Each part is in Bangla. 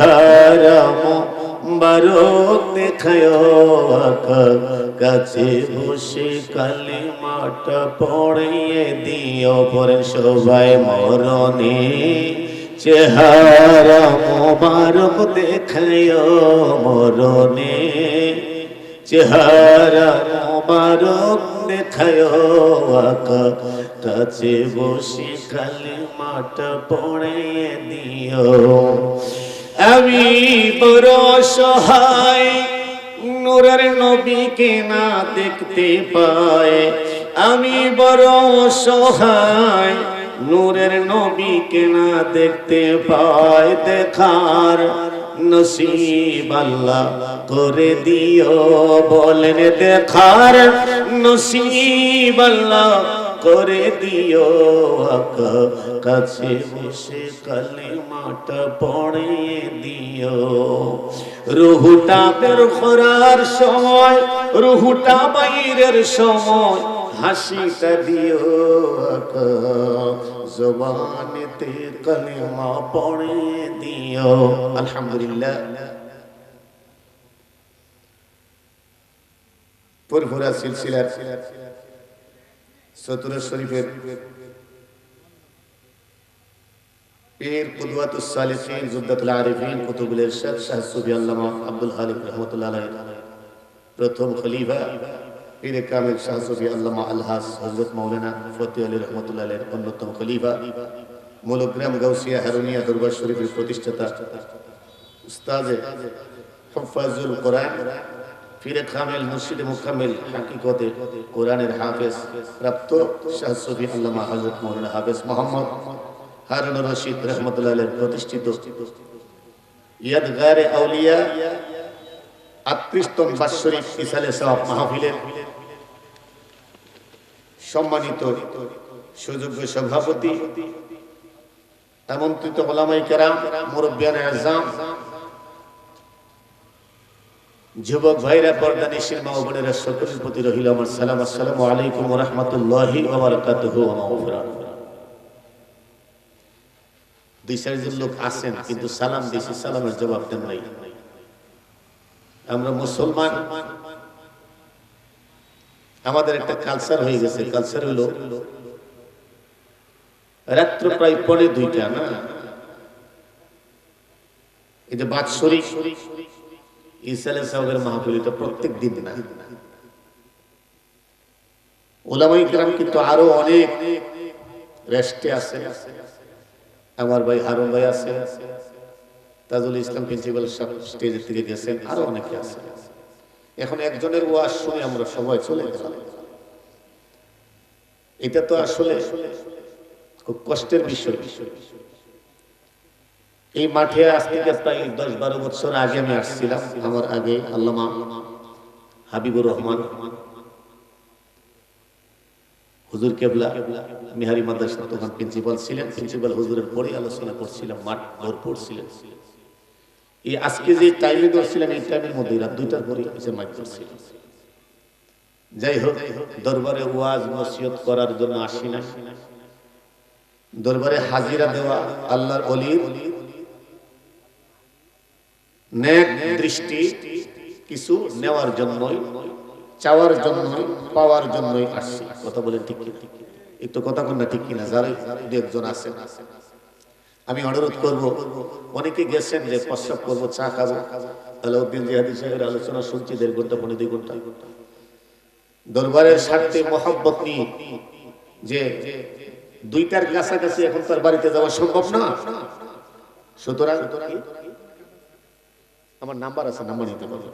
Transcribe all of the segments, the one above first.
চেহারা বারক দেখায় কাছে বসে কালে মাটা পড়িয়ে দিও পরে সবাই মরণে। চেহারা মোবারক দেখায় মরণে। চেহারা মোবারক দেখায় কাছে বসে কালে মাটা পড়িয়ে দিও। আমি বড় সহায় নূরের নবীকে না দেখতে পাই। আমি বড় সহায় নূরের নবীকে না দেখতে পাই। দেখার নসিব আল্লাহ করে দিও, বলেন দেখার নসিব আল্লাহ করে দিও আকা কাছে বসে কালে মাটা পড়ে দিও। রুহুটা বের করার সময়, রুহুটা বাইরের সময় হাসিটা দিও আকা জবানেতে কালেমা পড়ে দিও। আলহামদুলিল্লাহ। পুরপুরা সিলসিলার সতুরা শরীফের পীর কুদওয়াতুস সালিহিন জুদ্দাতুল আরিফিন, কুতুবুল ইরশাদ, শাহ সুফি আল্লামা আব্দুল খালিক রাহমাতুল্লাহ আলাইহি। প্রথম খলিফা পীর কামিল শাহ সুফি আল্লামা আলহাস হযরত মাওলানা ফতি আলী রাহমাতুল্লাহ আলাইহির অন্যতম খলিফা। মূলগ্রাম গাউসিয়া হারুনিয়া দরবার শরীফের প্রতিষ্ঠাতা উস্তাদে হুফাজুল কোরআন। ফিরে কামিল মুর্শিদে মুকাম্মিল হাকিকতে কোরআনের হাফেজ প্রাপ্ত আল্লামা হাফেজ মোহাম্মদ হারুন রশিদ রহমতুল্লাহ প্রতিষ্ঠিত ইয়াদগারে আউলিয়া আটত্রিশতম বাৎসরিক ইসালে সাহাব মাহফিলের সম্মানিত সুযোগ্য সভাপতি, আমন্ত্রিত ওলামাই কেরাম, মুরব্বিয়ান আজম যুবক ভাইরা পর্দা নিশির মা বোনেরা সকলের প্রতি রহিল আমার সালাম। আসসালামু আলাইকুম রাহমাতুল্লাহি দুই চারজন লোক আছেন কিন্তু সালাম দিছি সালামের জবাব দেন নাই। আমরা মুসলমান। আমাদের একটা কালচার হয়ে গেছে। কালচার হলো রাত্র প্রায় পরে দুইটা না? যে বাৎসরিক ইসালে সাহেবের মাহফিল এটা প্রত্যেক দিন না। ওলামাই কিন্তু আরও অনেক রেস্টে আছে। আমার ভাই হারুন ভাই আছে। তাজুল ইসলাম প্রিন্সিপাল স্টেজের থেকে গেছেন, আরও অনেকে আছে। এখন একজনের ওয়াজ শুনে আমরা সবাই চলে গেলাম। এটা তো আসলে খুব কষ্টের বিষয় বিষয় বিষয়। এই মাঠে থেকে প্রায় দশ বারো বছর আগে আমি আসছিলাম, আমার আগে আল্লামা হাবিবুর রহমান। হুজুর কেবলা, মিহারি মাদ্রাসা তখন প্রিন্সিপাল ছিলেন প্রিন্সিপাল হুজুরের পরে আলোচনা করছিলাম, মাঠ ভরপুর ছিলেন। এই আজকে যে টাইমে ধরছিলাম, এই টাইমের মধ্যে রাত দুইটার পরে এসে মাইক ধরছিলাম যাই হোক, দরবারে ওয়াজ, নসিহত করার জন্য আসি না দরবারে হাজিরা দেওয়া আল্লাহর অলির নেক দৃষ্টি কিছু নেওয়ার জন্যই, চাওয়ার জন্যই, পাওয়ার জন্যই আসছে। কথা বলেন ঠিক কি একটু কথা কন না ঠিক কিনা? যারা দু একজন আছেন। আমি অনুরোধ করব, অনেকে গেছেন যে প্রস্রাব করব, চা খাব। আলাউদ্দিন জিহাদি সাহেবের আলোচনা শুনছি, দেড় ঘণ্টা পনেরো দুই ঘণ্টা। দরবারের স্বার্থে মহব্বত নিয়ে যে দুইটার কাছাকাছি এখন তার বাড়িতে যাওয়া সম্ভব না। সুতরাং আমার নাম্বার আছে, নাম্বার নিতে পারব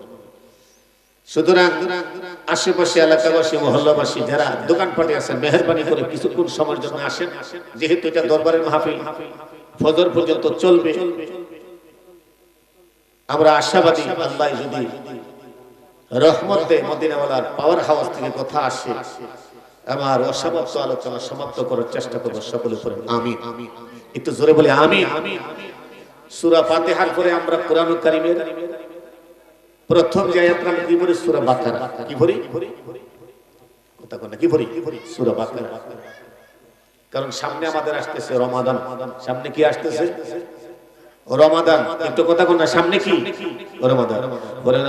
সুতরাং আশেপাশে এলাকাবাসী, মহল্লাবাসী যারা দোকানপাটে আছেন, মেহরবানি করে কিছুক্ষণ সময়ের জন্য আসেন, যেহেতু এটা দরবারের মাহফিল, ফজর পর্যন্ত চলবে। আমরা আশাবাদী, আল্লাহ যদি রহমতে মদিনাওয়ালার পাওয়ার হাউস থেকে কথা আসে, আমার অসমাপ্ত আলোচনা সমাপ্ত করার চেষ্টা করব সকলের করেন আমি একটু জোরে বলে আমি সুরা ফাতেহার পরে আমরা কোরআন কারিমের প্রথম নাম কি সূরা বাকারা। কি ভরি কথা কোন কি সূরা বাকারা। কারণ সামনে আমাদের আসতেছে রমাদান। সামনে কি আসতেছে? রমাদান। একটু কথা কোন সামনে কি? রমাদান।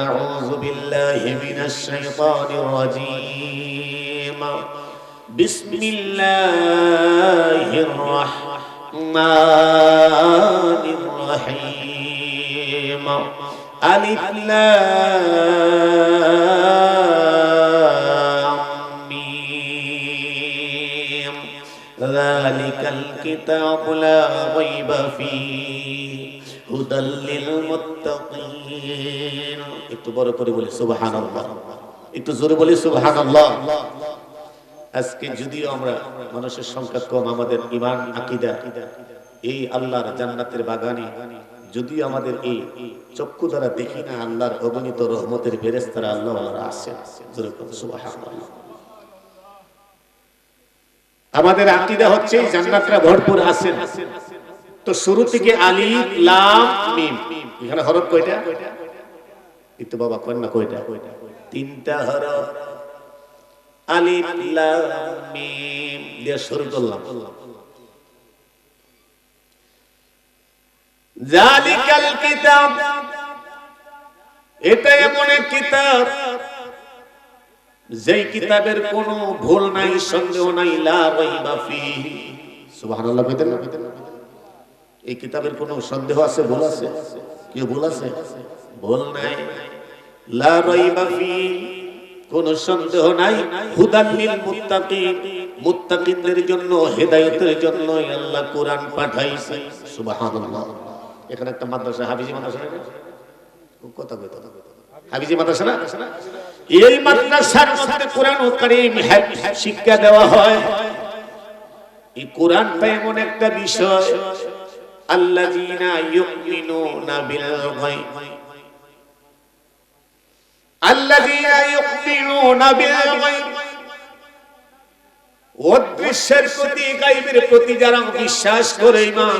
আউযু বিল্লাহি মিনাশ শাইতানির রহিম আলিফ লাম মিম ذلك الكتاب لا ريب فيه هدى للمتقين একটু বড় করে বলি সুবহানাল্লাহ একটু জোরে বলি সুবহানাল্লাহ আজকে যদিও আমরা মানুষের সংখ্যা কম আমাদের ইমান আকীদা এই আল্লাহর জান্নাতের বাগানে যদিও আমাদের এই চক্ষু দ্বারা দেখি না আল্লাহর অগণিত রহমতের ফেরেশতারা আল্লাহ সুবহানাল্লাহ। আমাদের আকিদা হচ্ছে জান্নাতরা ভরপুর আছে। তো শুরু থেকে আলিফ, লাম, মিম। এখানে হরফ কয়টা? একটু বাবা না কয়টা? তিনটা হরফ। আলিফ, লাম, মিম। দিয়ে শুরু করলাম। জালিকাল কিতাব। এটা এমন এক কিতাব, যেই কিতাবের কোনো ভুল নাই, সন্দেহ নাই, লা রাইবা ফিহি। সুবহানাল্লাহ কইতেন না? এই কিতাবের কোনো সন্দেহ আছে, ভুল আছে? কি ভুল আছে? ভুল নাই। লা রাইবা ফিহি। কোনো সন্দেহ নাই। হুদান লিল মুত্তাকিন। মুত্তাকিনদের জন্য, হেদায়েতের জন্য আল্লাহ কোরআন পাঠাইছে। সুবহানাল্লাহ। এখানে একটা মাদ্রাসা, হাফিজি মাদ্রাসা কথা না হাফিজি মাদ্রাসা না? এই মাদ্রাসার মধ্যে কোরআন কারীম শিক্ষা দেওয়া হয়। এই এমন একটা বিষয় অদৃশ্যের প্রতি যারা বিশ্বাস করে ঈমান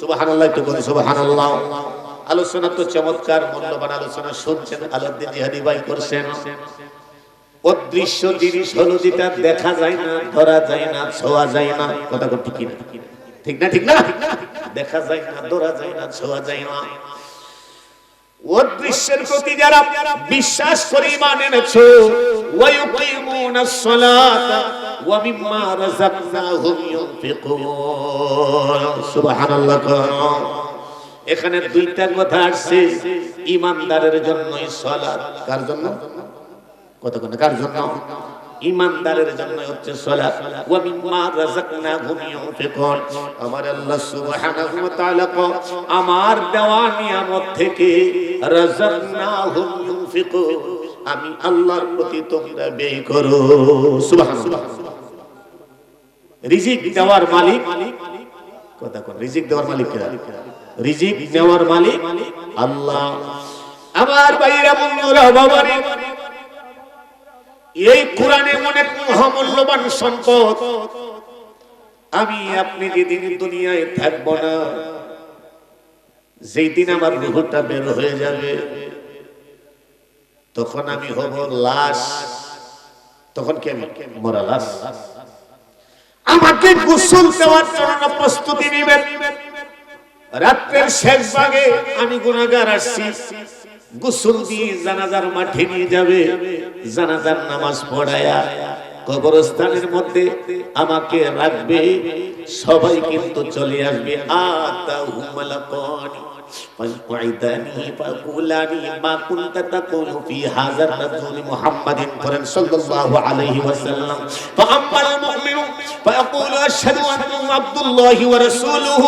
সুবহানাল্লাহ একটু বলি সুবহানাল্লাহ। আলোচনা তো চমৎকার, মূল্যবান আলোচনা শুনছেন, আলাউদ্দিন জিহাদি ভাই করছেন। অদৃশ্য জিনিস হলো যেটা দেখা যায় না, ধরা যায় না, ছোঁয়া যায় না, কথা কথা ঠিক না ঠিক না ঠিক না? দেখা যায় না, ধরা যায় না, ছোঁয়া যায় না। অদৃশ্যের প্রতি যারা বিশ্বাস করে ইমান এনেছো ওয়ায়ুকিমুনাস সালাতা ওয়া মিম্মা রাযাকনাহুম ইউনফিকুন। সুবহানাল্লাহ এখানে দুইটা কথা আসছে, ইমানদারের জন্যই সালাত কার জন্য? কত কোন কার জন্য? ইমানদারের জন্য হচ্ছে সালাত ওয়া মিম্মা রাযাকনাহুম ইউনফিকুন। আমার আল্লাহ সুবহানাহু ওয়া তাআলা কো, আমার দেওয়া নিয়ামত থেকে রাযাকনাহুম ইউনফিকুন। আমি আল্লাহর প্রতি তোমরা ব্যয় করো। সুবহানাল্লাহ। রিজিক দেওয়ার মালিক কথা কোন, রিজিক দেওয়ার মালিক কে? রিজিক দেওয়ার মালিক আল্লাহ। আমার ভাইরা, বন্ধুরা বাবারে এই কোরআনে অনেক মহামূল্যবান সম্পদ। আমি আপনি যেদিন দুনিয়ায় থাকব না যেই দিন আমার রুহটা বের হয়ে যাবে, তখন আমি হব লাশ। তখন কি আমি? মরা লাশ। আমাকে গোসল দেওয়ার জন্য প্রস্তুতি নেবেন। রাত্রের শেষ ভাগে আমি গুনাহগার আসছি। গোসল দিয়ে জানাজার মাঠে নিয়ে যাবে। জানাজার নামাজ পড়ায়া কবরস্থানের মধ্যে আমাকে রাখবে। সবাই কিন্তু চলে আসবে। আতাহু وعدانه فأقول لي ما كنت تقول في هذا الرجل محمد صلى الله عليه وسلم فأما المؤمن فيقول أشهد أنه عبد الله ورسوله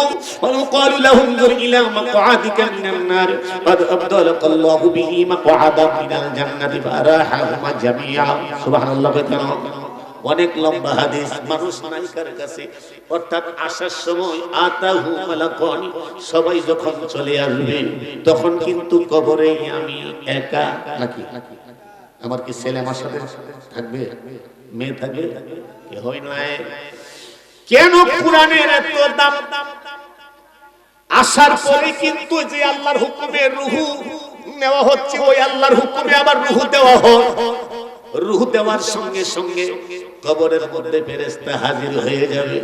ويقال له انظر إلى مقعدك من النار قد أبدلك الله به مقعدا من الجنة فأراحهما جميعا سبحان الله بتنام অনেক লম্বা হাদিস, মানুষ নায়িকার কাছে, অর্থাৎ আসার সময় আতাহু মালাকুন, সবাই যখন চলে আসবে, তখন কিন্তু কবরে আমি একা নাকি? আমার কি ছেলে আমার সাথে থাকবে? মেয়ে থাকবে? কে হয় নাই। কেন কোরআনের এত দাম? আসার পরে কিন্তু যে আল্লাহর হুকুমে রুহু নেওয়া হচ্ছে, ওই আল্লাহর হুকুমে আবার রুহু দেওয়া হয়। রুহ দেওয়ার সঙ্গে সঙ্গে কবরের মধ্যে ফেরেস্তা হাজির হয়ে যাবে।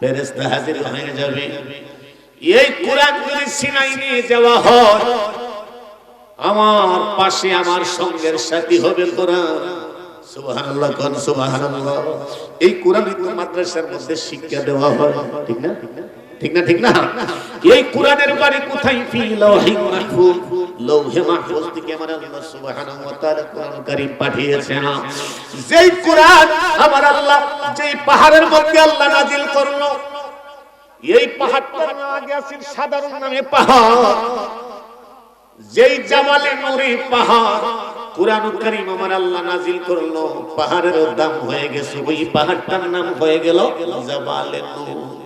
ফেরেস্তা হাজির হয়ে যাবে। এই কোরআন যদি সিনাই নিয়ে যাওয়া হয়, আমার পাশে আমার সঙ্গের সাথী হবে কোরআন সুবহানাল্লাহ এই কোরআন মাদ্রাসার মধ্যে শিক্ষা দেওয়া হয় ঠিক না ঠিক না? ঠিক না ঠিক না? এই কোরআনের বাড়ি কোথায় ফি লাওহিন মাহফুজ লৌহে মাহফুজ থেকে আমার আল্লাহ সুবহানাহু ওয়া তাআলা কোরআন কারীম পাঠিয়েছেন। যেই কোরআন আমার আল্লাহ যেই পাহাড়ের মধ্যে আল্লাহ নাজিল করল এই পাহাড়টার নাম আগে আছে সাধারণ নামে পাহাড়। যেই জামালে নুরি পাহাড় কোরআন কারীম আমার আল্লাহ নাজিল করল। পাহাড়ের দাম হয়ে গেছে ওই পাহাড়টার নাম হয়ে গেল জাবালে নূর।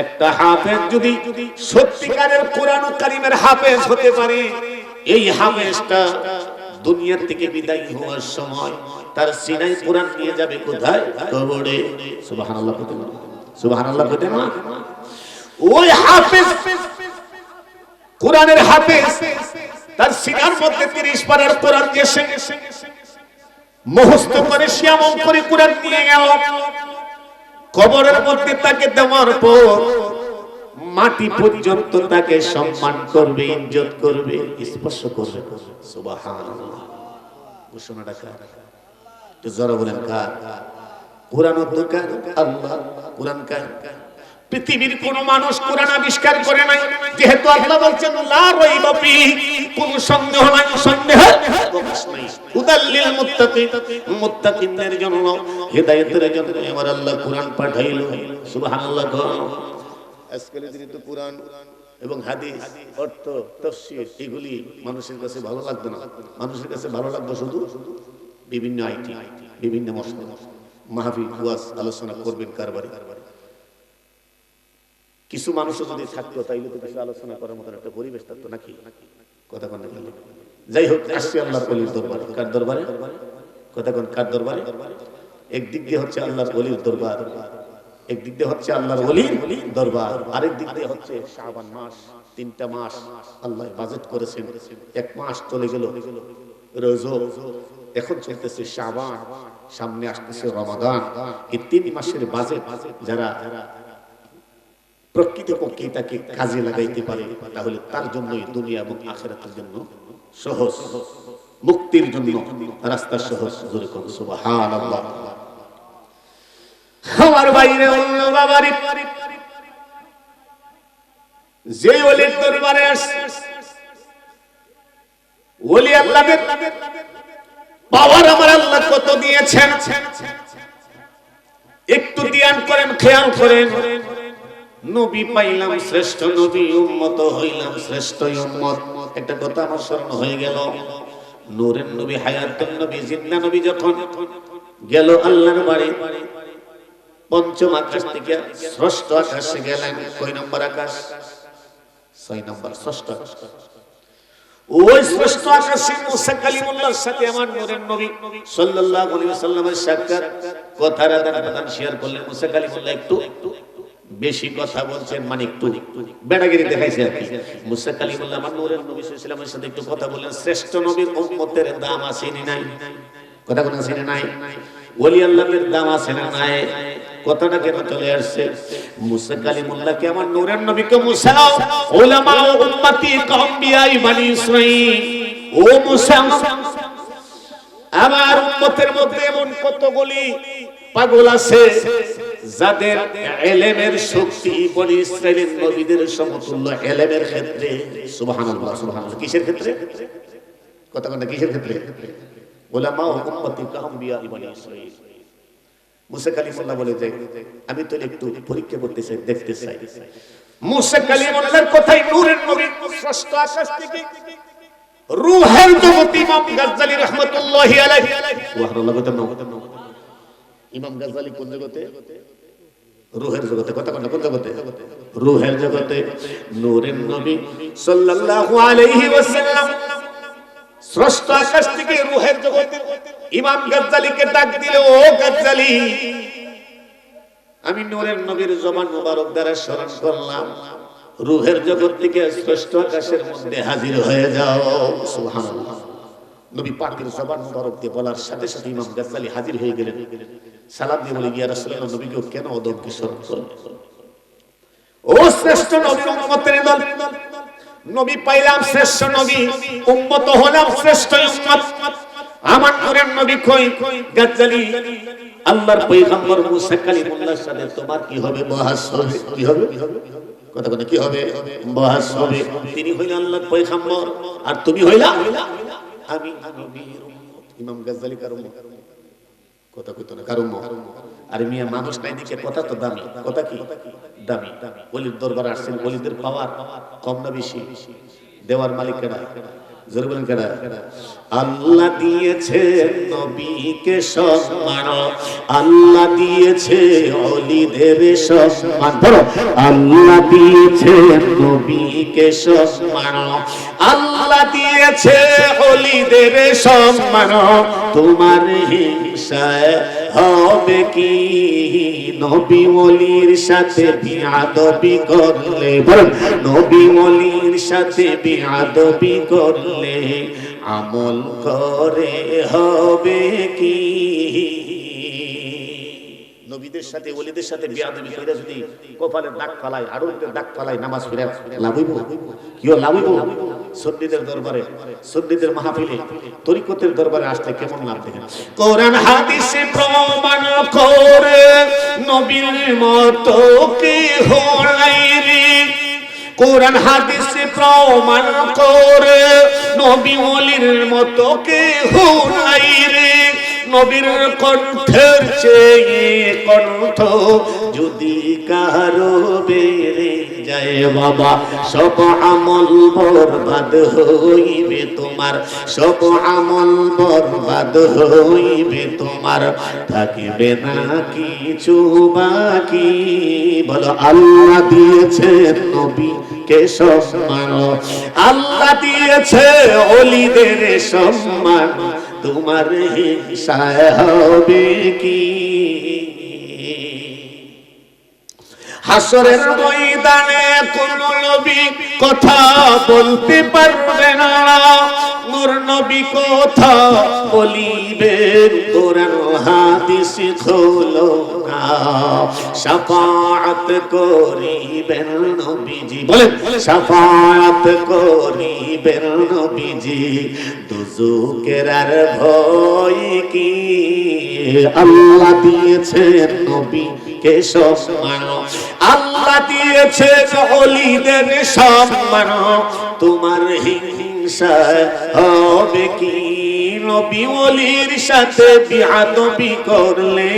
একটা হাফেজ যদি সত্যিকারের কোরআন কারীমের হাফেজ হতে পারে, এই হাফেজটা দুনিয়ার থেকে বিদায় হওয়ার সময় তার সিনাই কোরআন নিয়ে যাবে কোথায়? কবরে। সুবহানাল্লাহ কত সুবহানাল্লাহ কত না ওই হাফেজ, কোরআনের হাফেজ, তার সিনার মধ্যে 30 পারার কোরআন যে সে মুখস্থ করে শ্যামল করে কোরআন নিয়ে গেল। কবরের মধ্যে তাকে দেওয়ার পর মাটি পর্যন্ত তাকে সম্মান করবে, ইজ্জত করবে, স্পর্শ করবে। সুবহানাল্লাহ। ঘোষণাটা কার? জোরে বলেন কার? কোরআন কার আল্লাহ। কোরআন কার? পৃথিবীর কোন মানুষ কোরআন আবিষ্কার করে নাই। যেহেতু আল্লাহ বলছেন, লা রাইবা কোন সন্দেহ নাই সন্দেহ প্রকাশ নাই। হুদাল্লিল মুত্তাকিন মুত্তাকিনদের জন্য, হেদায়েতের জন্য আমার আল্লাহ কোরআন পাঠাইলো। সুবহানাল্লাহ আজকাল তো কোরআন এবং হাদিস, অর্থ, তাফসীর, এগুলি মানুষের কাছে ভালো লাগবে না। মানুষের কাছে ভালো লাগবে শুধু বিভিন্ন আইটি, বিভিন্ন মশলা। মাহফিল, ওয়াজ, আলোচনা করবেন কারবারে কিছু মানুষও যদি থাকতো, তাইলে তো কিছু আলোচনা করার মতন একটা পরিবেশ থাকতো নাকি? কথা কন যাই হোক, আসছি আল্লাহর অলির দরবারে। কার দরবারে? কথা কন, কার দরবারে? একদিক দিয়ে হচ্ছে আল্লাহর অলির দরবার, একদিক দিয়ে হচ্ছে আল্লাহর অলির দরবার, আরেক দিক দিয়ে হচ্ছে শাবান মাস, তিনটা মাস আল্লাহ বাজেট করেছেন। এক মাস চলে গেল রোজো এখন চলতেছে শাবান সামনে আসতেছে রমাদান। এই তিন মাসের বাজেট যারা প্রকৃতপক্ষে তাকে কাজে লাগাইতে পারে, তাহলে তার জন্যই দুনিয়া এবং আখেরাতের জন্য সহজ, মুক্তির জন্য রাস্তা সহজ। জোরে সুবহানাল্লাহ। আমার বাইরে অন্য যে ওলির দরবারে আসছে, ওলি পাওয়ার আমার আল্লাহ কত দিয়েছেন? একটু ধ্যান করেন, খেয়াল করেন। নবী পাইলাম শ্রেষ্ঠ নবী, উম্মত হইলাম শ্রেষ্ঠ উম্মত। একটা কথা আমার স্মরণ হয়ে গেল। নূরের নবী, হায়াতুন নবী জিন্দা নবী যখন গেল আল্লাহর বাড়ি, পঞ্চম আকাশ থেকে ষষ্ঠ আকাশে গেলেন। কয় নম্বর আকাশ? ছয় নম্বর, ষষ্ঠ ওই শ্রেষ্ঠ আকাশে মুসা কালিমুল্লাহর সাথে আমার নূরের নবী সাল্লাল্লাহু আলাইহি ওয়াসাল্লামের সাক্ষাৎ। কথার আদান প্রদান শেয়ার করলেন মুসা কালিমুল্লাহ একটু। বেশি কথা বলছেন মানে একটু বেড়াগিরি দেখাইছে আর কি। মুসা কালিমুল্লাহ নূরের নবী ওয়াসাল্লামের সাথে একটু কথা বললেন, শ্রেষ্ঠ নবীর উম্মতের দাম আছে নি নাই? কথা কোন আছে নি নাই? ওলি আল্লাহদের দাম আছে না নাই? কথাটা কেন চলে আসছে? মুসা কালিমুল্লাহকে আমার নূরের নবীকে মুসা? উলামা উম্মতি কাম্বিয়াই বনি ইসরাঈল। ও মুসা, আমার উম্মতের মধ্যে এমন কতগুলি পাগল আছে? যাদের এলেমের শক্তি বনি ইসরায়েলের নবীদের সমতুল্য এলেমের ক্ষেত্রে, সুবহানাল্লাহ সুবহানাল্লাহ, কিসের ক্ষেত্রে? কথা কোনটা কিসের ক্ষেত্রে? ওলামা উম্মতি কাম্বিয়া ইবনি ইসরাঈল মুসা কালিমুল্লাহ বলে যে, আমি তো একটু পরীক্ষা করতে চাই, দেখতে চাই। মুসা কালিমুল্লাহর কথাই নূরের নবী ষষ্ঠ আকাশ থেকে রূহের জগৎ ইমাম গাজ্জালি রাহমাতুল্লাহি আলাইহি। সুবহানাল্লাহ, কথা ইমাম গাজ্জালি কোন জগতে? রুহের জগতে। কথা কথা কোন জগতে? রুহের জগতে। নূরের নবী সাল্লাল্লাহু আলাইহি ওয়াসাল্লাম স্রষ্ট আকাশ থেকে রুহের জগতে ইমাম গাজ্জালিকে ডাক দিল, ও গাজ্জালি, আমি নূরের নবীর জবান মোবারক দ্বারা স্মরণ করলাম। রুহের জগৎ থেকে শ্রেষ্ঠ আকাশের মধ্যে হাজির হয়ে যাও। সুবহানাল্লাহ। নবী পাকের জবান মুবারক দিয়ে বলার সাথে সাথে ইমাম গাজ্জালি হাজির হয়ে গেলেন। সালাম দিয়ে বলে গিয়া রাসূলুল্লাহ নবীকে কেন অদমকে স্মরণ করলেন ও শ্রেষ্ঠ নবীর উম্মতের দল নবী পাইলাম শ্রেষ্ঠ নবী, উম্মত হলাম শ্রেষ্ঠ উম্মত। আমার নূরের নবী কই? গাজ্জালি। আল্লাহর পয়গম্বর মুসা কালিমুল্লাহর সাথে, তোমার কি হবে বহাস হবে কি হবে? কথা কথা কি হবে? বহাস হবে তিনি হইলেন আল্লাহর পয়গম্বর। আর তুমি হইলা? আমি নবীর উম্মত। ইমাম গাজ্জালি কার উম্মত? কথা কইতো না কার উম্মত আর মিয়া, মানুষ নাই কথা তো দামি। কথা কি? দামি। দরবারে আসছেন পাওয়ার কম না বেশি? দেওয়ার মালিক কেনা আল্লাহ দিয়েছে নবীকে সম্মান। আল্লাহ দিয়েছে অলিদের সম্মান। ধরো, আল্লাহ দিয়েছে নবীকে সম্মান। আল্লাহ দিয়েছে অলিদের সম্মান। তোমার হিংসায় হবে কি? নবী মলির সাথে বিয়াদবি করলে নবী মলির সাথে বিয়াদবি করলে আমল করে হবে কি? নবীদের সাথে, ওলিদের সাথে বিয়াদবি করে যদি কপালে দাগ ফালাই আরুদের দাগ ফালাই নামাজ ফিরে লাভ কিও লাভ সন্নিদের দরবারে সন্নিদের মাহফিলে, তরিকতের দরবারে আসলে কেমন লাগবে কোরআন, হাদিসে প্রমাণ করে নবীর মত কি হলাই রে? কোরআন, হাদিসে প্রমাণ করে নবী ওলির মত কে হলাই রে? নবীর কণ্ঠের চেয়ে কণ্ঠ যদি কারও বেড়ে যায় বাবা, সব আমল বরবাদ হইবে তোমার, সব আমল বরবাদ হইবে তোমার। থাকিবে না কিছু বাকি, বলো আল্লাহ দিয়েছে নবী কে সম্মান, আল্লাহ দিয়েছে অলিদের সম্মান। তোমার হবে কি? হাসরের ময়দানে কোন নবী কথা বলতে পারবে না। নূর নবী কথা বলিবে কোরআন হাদিস খোলো না শাফাআত করিবেন নবীজি বলেন। শাফাআত করিবেন নবীজি। দুজুকের আর ভয় কি? আল্লাহ দিয়েছেন নবী কে সম্মান। আল্লাহ দিয়েছে অলিদের সম্মান। তোমার হিংসা হবে কি? নবী অলির সাথে বিয়াদবি করলে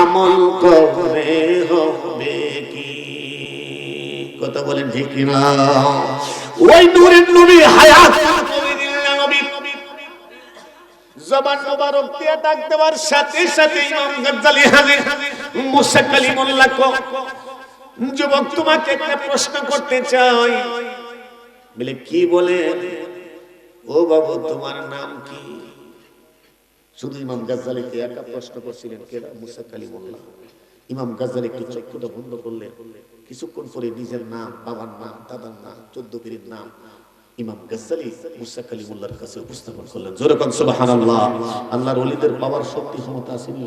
আমল করে হবে কি? কথা বলেন ঠিক না ওই নূরের নবী। হায়াত দেওয়ার সাথে সাথে যুবক, তোমাকে একটা প্রশ্ন করতে চাই। বলে, কি বলে? ও বাবু, তোমার নাম কি? শুধু ইমাম গাজ্জালিকে একা প্রশ্ন করছিলেন কেরা মুসা কালিমুল্লাহ। ইমাম গাজ্জালি একটু চক্ষুটা বন্ধ করলেন। কিছুক্ষণ পরে নিজের নাম, বাবার নাম, দাদার নাম, চোদ্দ পীরের নাম ইমাম গাজ্জালি মুসা কালিমুল্লাহর কাছে উপস্থাপন করলেন। জোরে কোন সুবহানাল্লাহ। আল্লাহর ওলিদের পাওয়ার শক্তি ক্ষমতা আসেনি?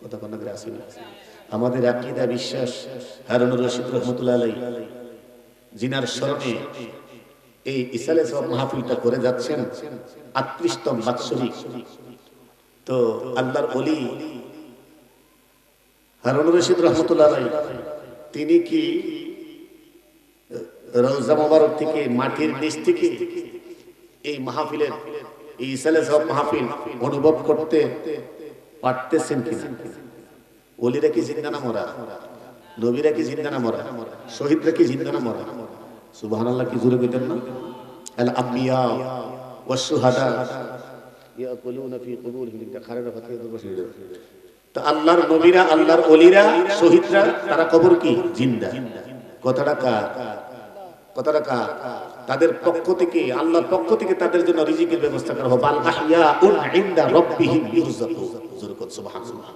কথা কোন করে আসেনি। আমাদের আকীদা বিশ্বাস, হারুনুর রশিদ রহমাতুল্লাহ আলাইহি, জিনার স্মরণে এই ইসালে সব মাহফিলটা করে যাচ্ছেন আটত্রিশতম বাৎসরিক। তো আল্লাহর অলি হারুন রশিদ রহমতুল্লাহ তিনি কি মোবারক থেকে মাটির নিচ থেকে এই মাহফিলের এই ইসালে সব মাহফিল অনুভব করতে পারতেছেন অলিরা কি জিন্দা না মরা? নবীরা কি জিন্দা মরা? শহীদরা কি জিন্দা না মরা? সুবহানাল্লাহ কি জোরে কইতেন না? আল আম্বিয়া ইয়াকুলুনা ফি কুবুরহিম তো আল্লাহর নবীরা আল্লাহর অলিরা শহীদরা তারা কবর কি? জিন্দা। কথাটা কার কথাটা কার তাদের পক্ষ থেকে আল্লাহর পক্ষ থেকে তাদের জন্য রিজিকের ব্যবস্থা করা হবে। উন ইনদা রাব্বিহিম ইরজাকু সুবহানাল্লাহ।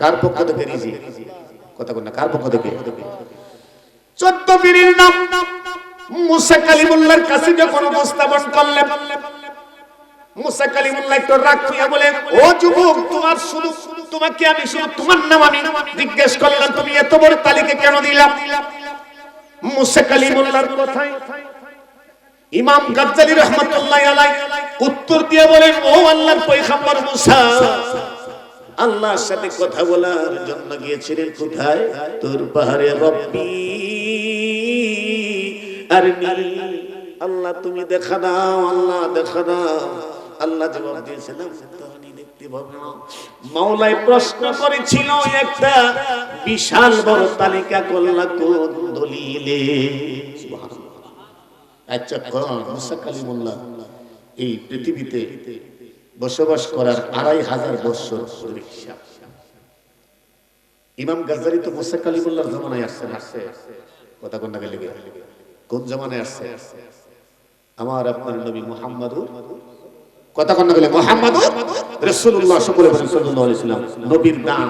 কার পক্ষ থেকে রিজিক? কথা কোন কার পক্ষ থেকে? চোদ্দ পীরের নাম। মুসা কালিমুল্লাহর কাছে যখন করলেন, মুসা একটু রাগ বলেন ও যুবক, তোমার শুধু, তোমাকে আমি শুধু তোমার নাম আমি জিজ্ঞেস করলাম, তুমি এত বড় তালিকা কেন দিলাম মুসা কথাই ইমাম গাজ্জালি আলাই উত্তর দিয়ে বলেন, ও আল্লাহর পয়গম্বর মুসা, আল্লাহর সাথে কথা বলার জন্য গিয়েছিলেন কোথায়? তোর পাহাড়ে রব্বি। আল্লাহ তুমি দেখা দাও, আল্লাহ দেখা দাও। আল্লাহ জবাব পাবে। না আচ্ছা এই পৃথিবীতে বসবাস করার আড়াই হাজার বছর। ইমাম গাজারি তো মুসা কালিমুল্লাহর জমানায় আসছেন। আসছে। কথা কোন গেলে কোন জমানায় আসছে? আমার আপনার নবী মুহাম্মাদুর। কথা কোন গেলে মুহাম্মাদ রাসূলুল্লাহ সকলে বলেন নবীর দাম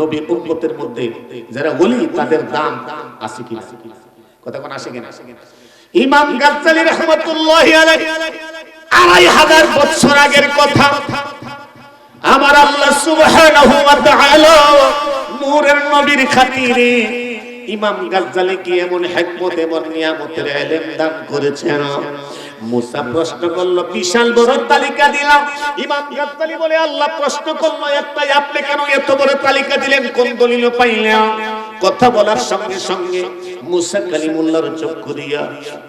নবীর উম্মতের মধ্যে যারা ওলি, তাদের দাম আছে কিনা? কথা কোন আসে কিনা? ইমাম গাজ্জালি রহমাতুল্লাহ আড়াই হাজার বছর আগের কথা। আমার আল্লাহ সুবহানাহু ওয়া তাআলা নূরের নবীর খাতিরে ইমাম গাজ্জালি কি এমন হিকমত এমন নিয়ামতের ইলম দান করেছেন? মুসা প্রশ্ন করল, বিশাল বড় তালিকা দিলাম। ইমাম গাজ্জালি বলে, আল্লাহ প্রশ্ন করল, একটাই, আপনি কেন এত বড় তালিকা দিলেন? কোন দলিল পাইলেন? কথা বলার সঙ্গে সঙ্গে মুসা কালিমুল্লাহর চক্ষু দিয়া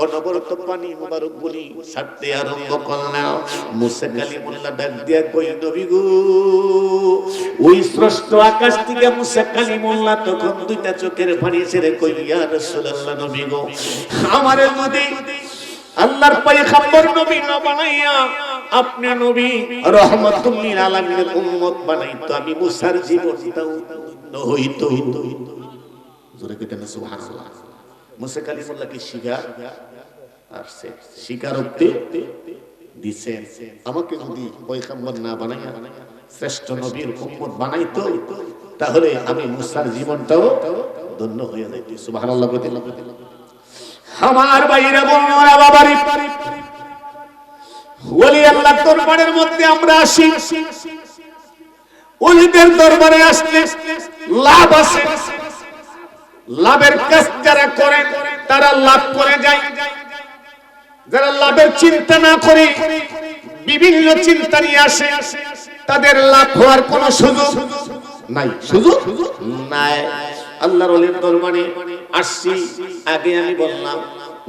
অনবরত পানি মুবারক গুলি ছাড়তে আরম্ভ করলাম মুসা কালিমুল্লাহ ডাক দিয়া কই, নবী গো? ওই স্রষ্ট আকাশ থেকে মুসা কালিমুল্লাহ তখন দুইটা চোখের পানি ছেড়ে কই, ইয়া রাসূলুল্লাহ, নবী গো? আমারে যদি আল্লাহর পয়গম্বর নবী না বানাইয়া আপনি নবী রহমাতুল লিল আলামিনের উম্মত বানাইতো, আমি মুসার জীবনটাও ধন্য হইতো। জোরে কেটেন সুবহানাল্লাহ। মুসা কালিমুল্লাহ কি শিকার আসছে, স্বীকারোক্তি দিছেন আমাকে যদি পয়গম্বর না বানাইয়া শ্রেষ্ঠ নবীর উম্মত বানাইতো, তাহলে আমি মুসার জীবনটাও ধন্য হয়ে যাইত। সুবহানাল্লাহ কইতে আমার বাইরে বন্ধুরা বাবারি। ওলি আল্লাহ দরবারের মধ্যে আমরা আসি। ওলিদের দরবারে আসলে লাভ আছে। লাভের কাজ যারা করেন তারা লাভ করে যায়। যারা লাভের চিন্তা না করে, বিভিন্ন চিন্তা নিয়ে আসে। তাদের লাভ হওয়ার কোন সুযোগ নাই। সুযোগ? নাই। আল্লাহর ওলির দরবারে আসছি, আগে আমি বললাম,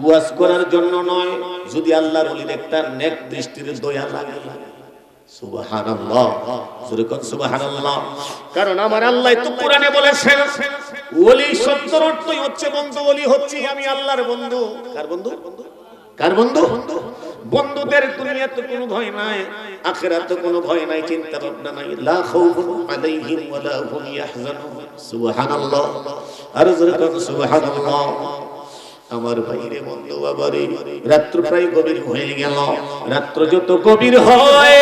ওয়াজ করার জন্য নয়, যদি আল্লাহর ওলির একটা নেক দৃষ্টির দয়া লাগে। কারণ আমার আল্লাহ ওলি হচ্ছে বন্ধু, ওলি হচ্ছে আমি আল্লাহর বন্ধু। কার বন্ধু? কার বন্ধু? বন্ধুদের দুনিয়াতে কোনো ভয় নাই, আখিরাতে কোনো ভয় নাই চিন্তা ভাবনা নাই। লা খাউফুন আলাইহিম ওয়ালা হুম ইয়াহজানুন। সুবহানাল্লাহ। সুবহানাল্লাহ। আমার ভাইরে, বন্ধু, বাবারে, রাত্র প্রায় গভীর হয়ে গেল। রাত্র যত গভীর হয়,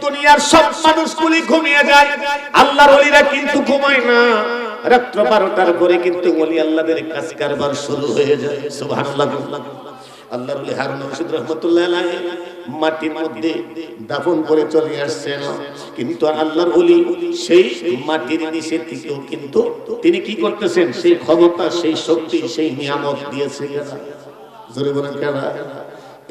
দুনিয়ার সব মানুষগুলি ঘুমিয়ে যায়। আল্লাহর ওলিরা কিন্তু ঘুমায় না। রাত্র বারোটার পরে কিন্তু ওলি আল্লাহদের কাজ কারবার শুরু হয়ে যায়। সুবহানাল্লাহ। আল্লাহর ওলি হারুন রশিদ রহমাতুল্লাহ মাটির মধ্যে দাফন করে চলে আসছেন। কিন্তু আল্লাহর ওলি সেই মাটির নিচে থেকেও কিন্তু তিনি কি করতেছেন? সেই ক্ষমতা, সেই শক্তি, সেই নিয়ামত দিয়েছে জোরে বলেন কেনা?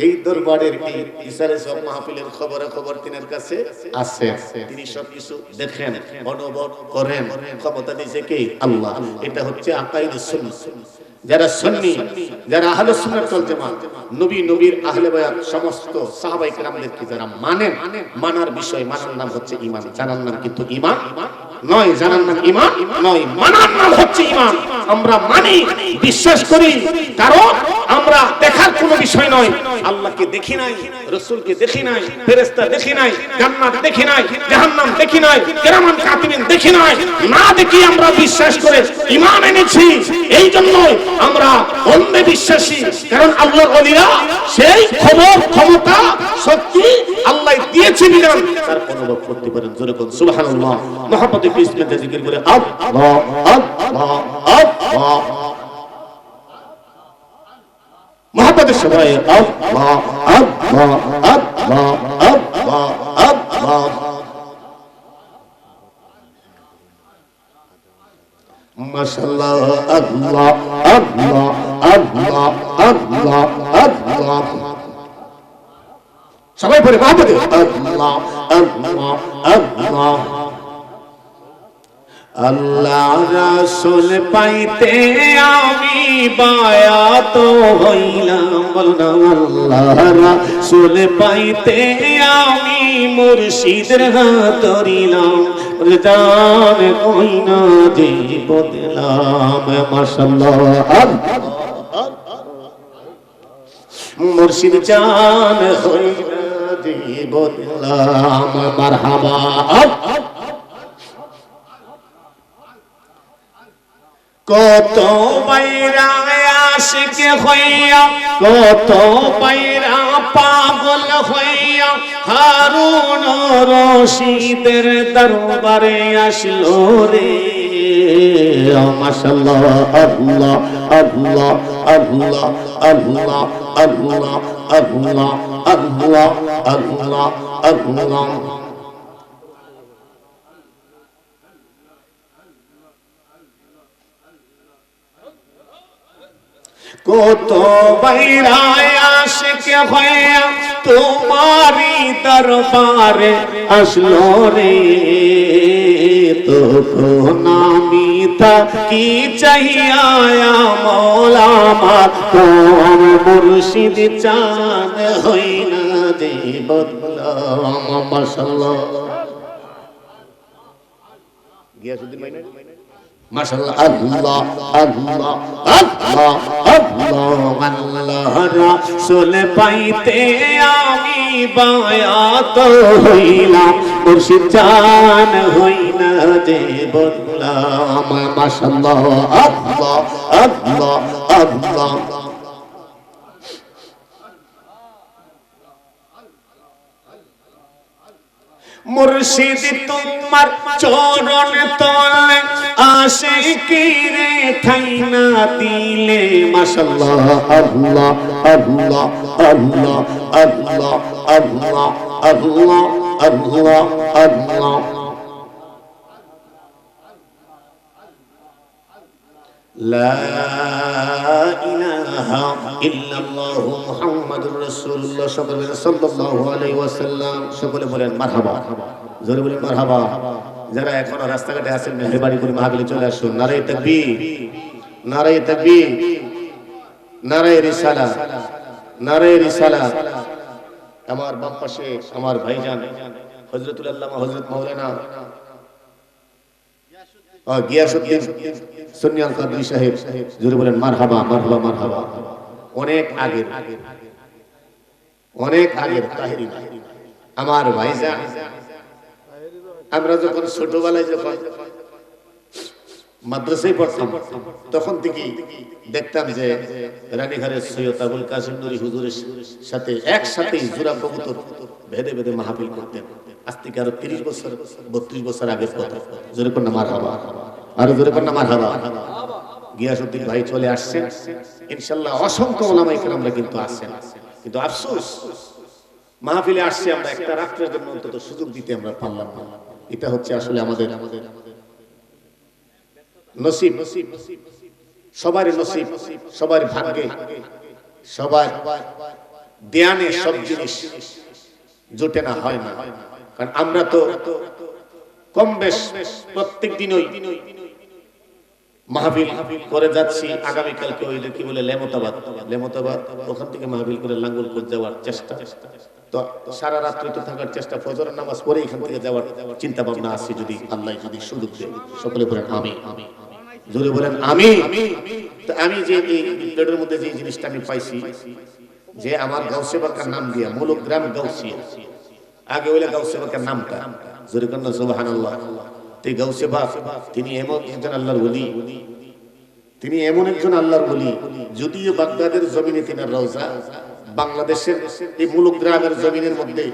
এই দরবারের এই ইসারে সব মাহফিলের খবরে খবর তিনের কাছে আছে। তিনি সবকিছু দেখেন অনুভব করেন। ক্ষমতা দিয়েছে কে? আল্লাহ। এটা হচ্ছে আকাইদুস সুন্নাহ। যারা সন্নি, যারা আহলে ওয়াল জামাত, নবী নবীর আহলে বায়াত সমস্ত সাহাবায়ে কেরামদেরকে যারা মানেন মানার বিষয়, মানার নাম হচ্ছে ঈমান। জানার নাম কিন্তু ঈমান নয়, জানার নাম ঈমান নয়, মানার নাম হচ্ছে ঈমান। আমরা মানি, বিশ্বাস করি, কারণ আমরা দেখার কোনো বিষয় নয় আল্লাহকে দেখি নাই রসুলকে দেখি নাই ফেরেস্তা দেখি নাই জান্নাত দেখি নাই জাহান্নাম দেখি নাই কেরামান কাতিবিন দেখি নাই না দেখি আমরা বিশ্বাস করে ইমান এনেছি এই জন্যই আমরা অন্ধে বিশ্বাসী কারণ আল্লাহর অলিরা সেই খবর ক্ষমতা শক্তি আল্লাহ দিয়েছে বিধান তার অনুভব করতে পারেন জোরে কোন সুবহানাল্লাহ মহব্বতে বিসমিল্লাহ জিকির করে আল্লাহ আল্লাহ আল্লাহ محبت الشباب الله الله الله الله الله ما شاء الله الله الله الله الله الله الله الله الله الله আল্লাহ রাসূল পাইতে আমি বায়াত হইলাম। বলনা আল্লাহ রাসূল পাইতে আমি মুর্শিদের হাত ধরিলাম। জান কইনা যে বদলাম, মাশাআল্লাহ। মুর্শিদ জান হইনা যে বদলাম, মারহাবা। কত বাইরা আশিক হইয়া কত বাইরা পাগল হইয়া হারুন রশিদের দরবারে আসলো রে। মাশাআল্লাহ আল্লাহ আল্লাহ আল্লাহ আল্লাহ আল্লাহ আল্লাহ আল্লাহ আল্লাহ আল্লাহ। কত বাইরায় আশিক হইয়া তোমারি দরবারে আসলো রে। তো নামি তা কি চাহিয়া মৌলা আমার কোন মুর্শিদ চান হই না যে বদলাম, মাশাআল্লাহ। গিয়াসুদ্দিন মাইনা মাশাআল্লাহ, আল্লাহ আল্লাহ আল্লাহ আল্লাহ আল্লাহ, রাসূল পাইতে আমি বায়াত হইলাম। মুর্শিদ জান হইনা যে বদলাম মাশাআল্লাহ, আল্লাহ আল্লাহ আল্লাহ মুর্শিদ তোমার চরণ তলে আসে কি রে ঠাই না দিলে মাশাআল্লাহ, আল্লাহ আল্লাহ আল্লাহ আল্লাহ আল্লাহ আল্লাহ আল্লাহ আল্লাহ। لا إله إلا الله محمد رسول الله সকলে বলেন সাল্লাল্লাহু আলাইহি ওয়াসাল্লাম সকলে বলেন মারহাবা জোরে বলেন মারহাবা যারা এখনো রাস্তাঘাটে আছেন মেহরবানি করে মাহফিলে চলে আসুন নারায়ে তাকবীর নারায়ে তাকবীর নারায়ে রিসালা নারায়ে রিসালা আমার বাম পাশে আমার ভাইজান হযরতুল আল্লামা হযরত মাওলানা গিয়াসুদ্দিন সাহেব মারহাবা মারহাবা মারহাবা। অনেক অনেক আমার আমরা ছোটবেলায় মাদ্রাসায় পড়তাম, তখন থেকে দেখতাম যে রানীঘরের সৈয়দ আবুল কাসিম নুরি হুজুরের সাথে একসাথে জোড়া কবুতর ভেদে ভেদে মাহফিল করতেন। আজ থেকে আরও তিরিশ বছর, বত্রিশ বছর আগের কথা। জোরে কন্যা মার হাবা আরও জোরে কন্যা মার হাবা ভাই চলে আসছেন ইনশাল্লাহ অসংখ্য ওলামাই আমরা কিন্তু আসছেন কিন্তু আফসোস, মাহফিলে আসছে আমরা একটা রাত্রের জন্য অন্তত সুযোগ দিতে আমরা পারলাম না। এটা হচ্ছে আসলে আমাদের নসিব। সবার নসিব, সবার ভাগ্যে, সবার ধ্যানে সব জিনিস জোটে না, হয় না। কারণ আমরা তো কম বেশ প্রত্যেক দিনই মাহফিল করে যাচ্ছি, আগামীকালকে ওই কি বলে লেমতাবাদ লেমতাবাদ, ওখান থেকে মাহফিল করে লাঙ্গল করে যাওয়ার চেষ্টা। তো সারা রাত্রি তো থাকার চেষ্টা ফজরের নামাজ পরে এখান থেকে যাওয়ার চিন্তা ভাবনা আছে যদি আল্লাহ যদি সুযোগ দেয়। সকলে বলেন আমি জোরে বলেন আমি আমি যে প্লেটের মধ্যে যে জিনিসটা আমি পাইছি, যে আমার গাউসে বাকার নাম দিয়া, মূলগ্রাম গাউসিয়া। আগে হইলে গাউসে বাকার নামটা। জোরে কন্যা, সুবহানাল্লাহ। এই গাউসে বাক তিনি এমন একজন আল্লাহর ওলি। তিনি এমন একজন আল্লাহর বলি যদিও বাগদাদের জমিনে তিনার রওজা বাংলাদেশের এই মুলুক গ্রামের জমিনের মধ্যে